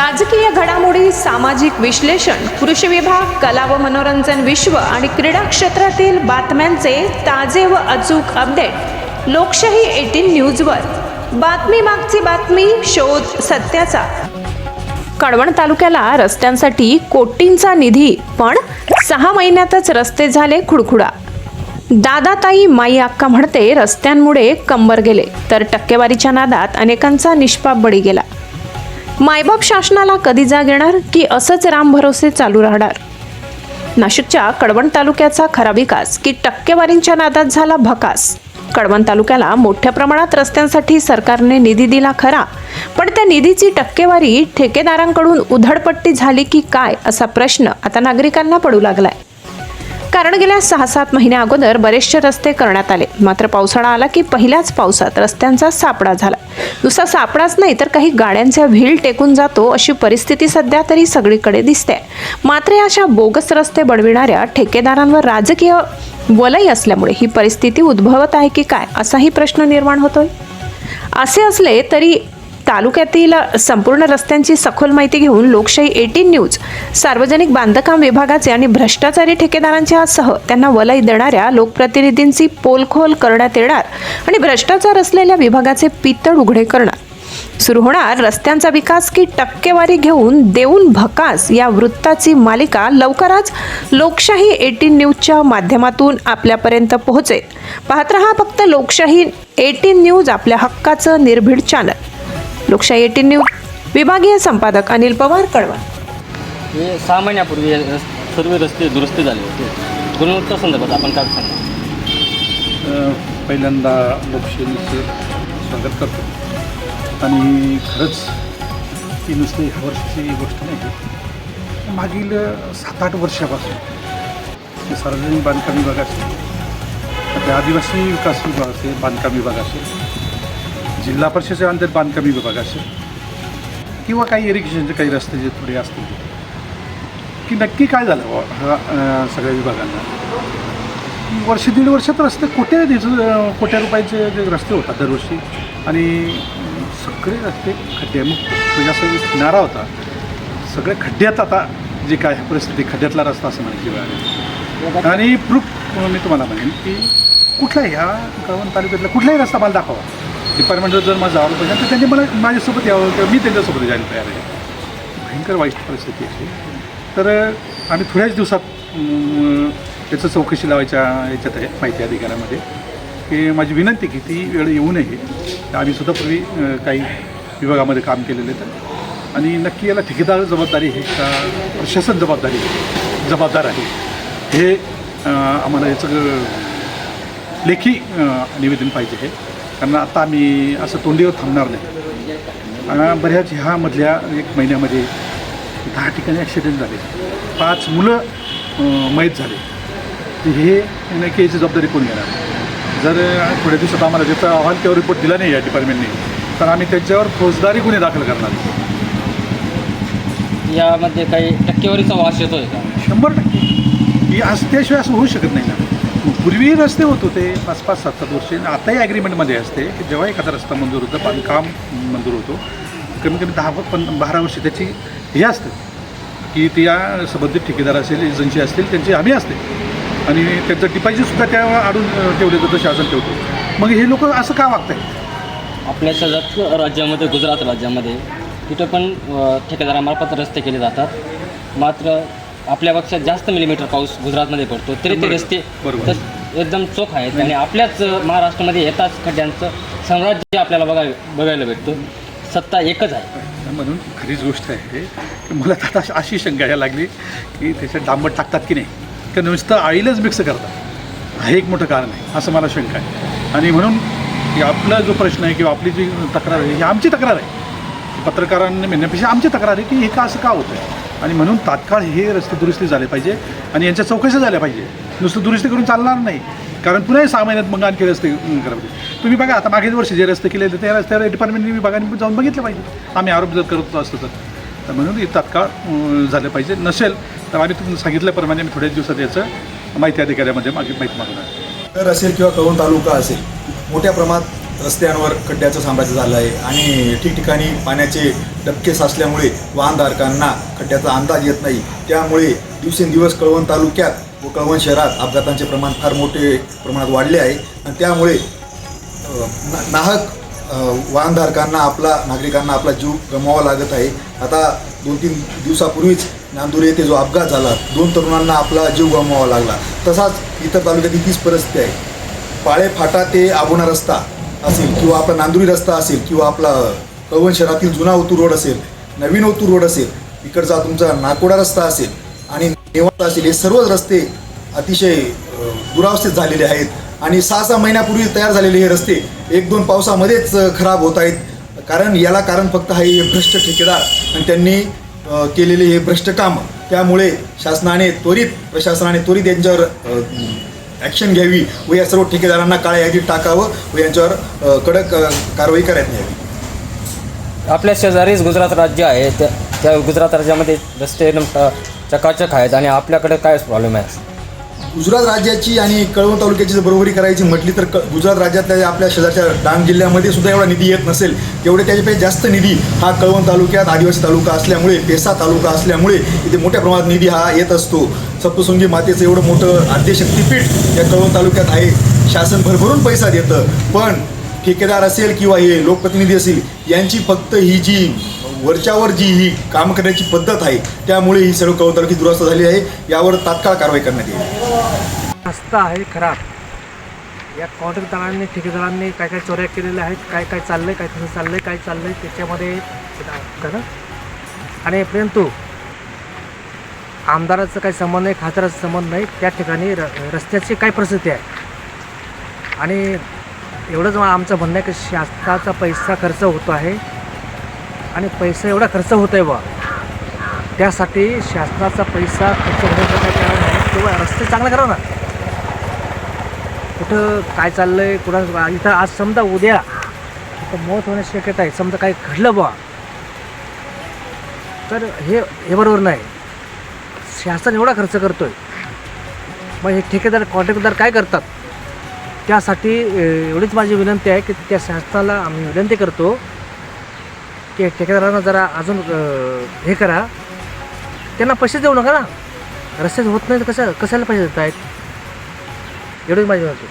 राजकीय घडामोडी सामाजिक विश्लेषण कृषी विभाग कला व मनोरंजन विश्व आणि क्रीडा क्षेत्रातील बातम्यांचे ताजे व अचूक अपडेट लोकशाही एटीन न्यूजवर. बातमी मागची बातमी शोध सत्याचा. कळवण तालुक्याला रस्त्यांसाठी कोटींचा निधी पण सहा महिन्यातच रस्ते झाले खुडखुडा. दादाताई माई अक्का म्हणते रस्त्यांमुळे कंबर गेले तर टक्केवारीच्या नादात अनेकांचा निष्पाप बळी गेला. मायबाप शासनाला कधी जाग येणार की असंच राम भरोसे चालू राहणार? नाशिकच्या कळवण तालुक्याचा खरा विकास की टक्केवारींच्या नादात झाला भकास? कळवण तालुक्याला मोठ्या प्रमाणात रस्त्यांसाठी सरकारने निधी दिला खरा. पण त्या निधीची टक्केवारी ठेकेदारांकडून उधळपट्टी झाली की काय असा प्रश्न आता नागरिकांना पडू लागलाय. कारण गेल्या सहा सात महिन्या अगोदर बरेचसे रस्ते करण्यात आले. मात्र पावसाळा आला की पहिल्याच पावसात रस्त्यांचा सापडा झाला. नुसता सापडाच नाही तर काही गाड्यांचा व्हील टेकून जातो अशी परिस्थिती सध्या तरी सगळीकडे दिसते. मात्र अशा बोगस रस्ते बनविणाऱ्या ठेकेदारांवर राजकीय वलय असल्यामुळे ही परिस्थिती उद्भवत आहे की काय असाही प्रश्न निर्माण होतोय. असे असले तरी तालुक्यातील संपूर्ण रस्त्यांची सखोल माहिती घेऊन लोकशाही एटीन न्यूज सार्वजनिक बांधकाम विभागाचे आणि भ्रष्टाचारी ठेकेदारांच्या सह त्यांना वलय देणाऱ्या लोकप्रतिनिधींची पोलखोल करण्यात येणार आणि भ्रष्टाचार असलेल्या विभागाचे पितळ उघडे करणार. सुरू होणार रस्त्यांचा विकास की टक्केवारी घेऊन देऊन भकास या वृत्ताची मालिका लवकरच लोकशाही एटीन न्यूजच्या माध्यमातून आपल्यापर्यंत पोहोचेल. पाहत रहा फक्त लोकशाही एटीन न्यूज आपल्या हक्काचं निर्भीड चॅनल लोकशाही एटीन न्यूज. विभागीय संपादक अनिल पवार कळवण. हे सहा महिन्यापूर्वी रस- सर्व रस्ते दुरुस्ती झाले होते. गुणवत्ता संदर्भात आपण काय सांगा? अ, पहिल्यांदा लोकशाहीचं स्वागत करतो. आणि खरंच ती नुसती ह्या वर्षाची गोष्ट नाही मागील सात आठ वर्षापासून ते सार्वजनिक बांधकाम विभाग असेल ते आदिवासी विकास विभाग असेल बांधकाम विभाग असेल जिल्हा परिषदेच्या अंतर बांधकामी विभाग असेल किंवा काही इरिगेशनचे काही रस्ते जे थोडे असतील की नक्की काय झालं सगळ्या विभागांना? वर्ष दीड वर्षात रस्ते कोट्या कोट्या रुपयाचे जे रस्ते होतात दरवर्षी? आणि सगळे रस्ते खड्ड्यामुक्त म्हणजे असं एक किनारा होता. सगळे खड्ड्यात आता जे काय आहे परिस्थिती खड्ड्यातला रस्ता असं म्हणायची वेळ आणि प्रूफ मी तुम्हाला म्हणेन की कुठला ह्या कळवण तालुक्यातला कुठलाही रस्ता मला दाखवा. डिपार्टमेंटला जर मला जावं पाहिजे तर त्यांनी मला माझ्यासोबत यावं किंवा मी त्यांच्यासोबत जायला तयार आहे. भयंकर वाईट परिस्थिती आहे. तर आम्ही थोड्याच दिवसात त्याचं चौकशी लावायच्या याच्यात आहे माहिती अधिकारामध्ये की माझी विनंती की ती वेळ येऊ नये. आम्ही सुद्धा पूर्वी काही विभागामध्ये काम केलेलं तर आणि नक्की याला ठेकेदार जबाबदारी आहे का प्रशासन जबाबदारी जबाबदार आहे. हे आम्हाला याचं लेखी निवेदन पाहिजे आहे. कारण आता आम्ही असं तोंडीवर थांबणार नाही. बऱ्याच ह्यामधल्या एक महिन्यामध्ये दहा ठिकाणी ॲक्सिडेंट झाले. पाच मुलं अं, मयत झाले. तर हे नक्की याची जबाबदारी कोण घेणार? जर थोड्या दिवसात आम्हाला त्याचा अहवाल किंवा रिपोर्ट दिला नाही या डिपार्टमेंटने तर आम्ही त्याच्यावर फौजदारी गुन्हे दाखल करणार. यामध्ये काही टक्केवारीचा वास येतोय का? शंभर टक्के. ही असं त्याशिवाय असं होऊ शकत नाही ना. पूर्वी रस्ते होत होते पाच पाच सात सात वर्षे आताही ॲग्रीमेंटमध्ये असते की जेव्हा एखादा रस्ता मंजूर होतो बांधकाम मंजूर होतो कमी कमी दहा पण बारा वर्षे त्याची हे असते. की त्या संबंधित ठेकेदार असेल एजन्सी असतील त्यांची हमी असते. आणि त्यांचं डिपॉझिटसुद्धा त्या आडून ठेवले ठेवलं जातं शासन ठेवतो. मग हे लोक असं का वागत आहेत आपल्या शेजारच राज्यामध्ये गुजरात राज्यामध्ये तिथं पण ठेकेदारामार्फत रस्ते केले जातात. मात्र आपल्यापेक्षा जास्त मिलीमीटर पाऊस गुजरातमध्ये पडतो तरी ते. रस्ते बरोबर. एकदम चोख आहेत. आणि आपल्याच महाराष्ट्रामध्ये येताच खड्ड्यांचं साम्राज्य आपल्याला बघाय बघायला भेटतो. सत्ता एकच आहे. म्हणून खरीच गोष्ट आहे की मला तर आता अशी शंका यायला लागली की त्याच्यात डांबर टाकतात की नाही? का नुसतं आईलच मिक्स करतात. हे एक मोठं कारण आहे असं मला शंका आहे. आणि म्हणून की आपला जो प्रश्न आहे किंवा आपली जी तक्रार आहे ही आमची तक्रार आहे. पत्रकारांनी म्हणण्यापेक्षा आमची तक्रार आहे की हे का असं का होतं आहे आणि म्हणून तात्काळ हे रस्ते दुरुस्ती झाले पाहिजे आणि यांच्या चौकशा झाल्या पाहिजे. नुसतं दुरुस्ती करून चालणार नाही. कारण पुन्हा सहा महिन्यात मग आणखी रस्ते अं, करावे तुम्ही बघा आता मागील वर्षी जे रस्ते केले त्या रस्त्यावर डिपार्टमेंटने विभागाने जाऊन बघितलं पाहिजे. आम्ही आरोप जर करत असतो तर. तर म्हणून हे तात्काळ झालं पाहिजे. नसेल तर आम्ही तुम्ही सांगितल्याप्रमाणे आम्ही थोड्याच दिवसात याचं माहिती अधिकाऱ्यामध्ये मागे माहिती मागणार तर असेल किंवा कळवण तालुका असेल मोठ्या प्रमाणात रस्त्यांवर खड्ड्याचं साम्राज्य झालं आहे आणि ठिकठिकाणी पाण्याचे डबके साचल्यामुळे वाहनधारकांना खड्ड्याचा अंदाज येत नाही. त्यामुळे दिवसेंदिवस कळवण तालुक्यात व कळवण शहरात अपघातांचे प्रमाण फार मोठे प्रमाणात वाढले आहे. आणि त्यामुळे ना- नाहक वाहनधारकांना आपला नागरिकांना आपला जीव गमवावा लागत आहे. आता दोन तीन दिवसापूर्वीच नांदूर येथे जो अपघात झाला दोन तरुणांना आपला जीव गमवावा लागला. तसाच इतर तालुक्यात तीच परिस्थिती आहे. पाळे फाटा ते आबुणा रस्ता असेल किंवा आपला नांदुरी रस्ता असेल किंवा आपला कळवण शहरातील जुना ओतूर रोड असेल नवीन ओतूर रोड असेल इकडचा तुमचा नाकोडा रस्ता असेल आणि नेवासा असेल हे सर्वच रस्ते अतिशय दुरावस्थेत झालेले आहेत. आणि सहा सहा महिन्यापूर्वी तयार झालेले हे रस्ते एक दोन पावसामध्येच खराब होत आहेत. कारण याला कारण फक्त हा हे भ्रष्ट ठेकेदार आणि त्यांनी केलेले हे भ्रष्ट काम. त्यामुळे शासनाने त्वरित प्रशासनाने त्वरित यांच्यावर ॲक्शन घ्यावी व या सर्व ठेकेदारांना काळ्या यादीत टाकावं व यांच्यावर कडक कारवाई करण्यात यावी. आपल्या शेजारीच गुजरात राज्य आहे. त्या त्या गुजरात राज्यामध्ये रस्ते एकदम चकाचक आहेत आणि आपल्याकडे काय प्रॉब्लेम आहे? गुजरात राज्याची आणि कळवण तालुक्याची जर बरोबरी करायची म्हटली तर क गुजरात राज्यातल्या आपल्या शेजारच्या डांग जिल्ह्यामध्ये सुद्धा एवढा निधी येत नसेल. तेवढे त्याच्यापेक्षा जास्त निधी हा कळवण तालुक्यात आदिवासी तालुका असल्यामुळे पेसा तालुका असल्यामुळे इथे मोठ्या प्रमाणात निधी हा येत असतो. सप्तशृंगी मातेचं एवढं मोठं आद्यशक्तीपीठ या कळवण तालुक्यात आहे. शासन भरभरून पैसा देतं. पण ठेकेदार असेल किंवा हे लोकप्रतिनिधी असेल यांची फक्त ही जी वरच्यावर जी ही काम करण्याची पद्धत आहे त्यामुळे ही सर्व कळवण तालुकी दुरावस्था झाली आहे. यावर तात्काळ कारवाई करण्यात येईल. रस्ता आहे खराब. या कॉन्ट्रॅक्टदारांनी ठेकेदारांनी काय काय चोऱ्या केलेल्या आहेत काय काय चाललंय काय कसं चाललंय काय चाललंय त्याच्यामध्ये खरं? आणि परंतु आमदाराचं काही संबंध नाही खासदाराचा संबंध नाही. त्या ठिकाणी र रस्त्याची काय परिस्थिती आहे? आणि एवढंच आमचं म्हणणं आहे की शासनाचा पैसा खर्च होतो आहे. आणि पैसा एवढा खर्च होतो आहे बा. त्यासाठी शासनाचा पैसा खर्च होण्याचं काही कारण नाही किंवा रस्ते चांगले करा ना? कुठं काय चाललं आहे कुणा इथं आज समजा उद्या इथं मौत होण्याची शक्यता आहे. समजा काही घडलं बा. तर हे हे बरोबर नाही. शासन एवढा खर्च करतो आहे मग हे ठेकेदार कॉन्ट्रॅक्टदार काय करतात? त्यासाठी एवढीच माझी विनंती आहे की त्या शासनाला आम्ही विनंती करतो की ठेकेदारांना जरा अजून हे करा. त्यांना पैसे देऊ नका ना. रस्त्यात होत नाही तर कशा कशाला पैसे देत आहेत एवढीच माझी विनंती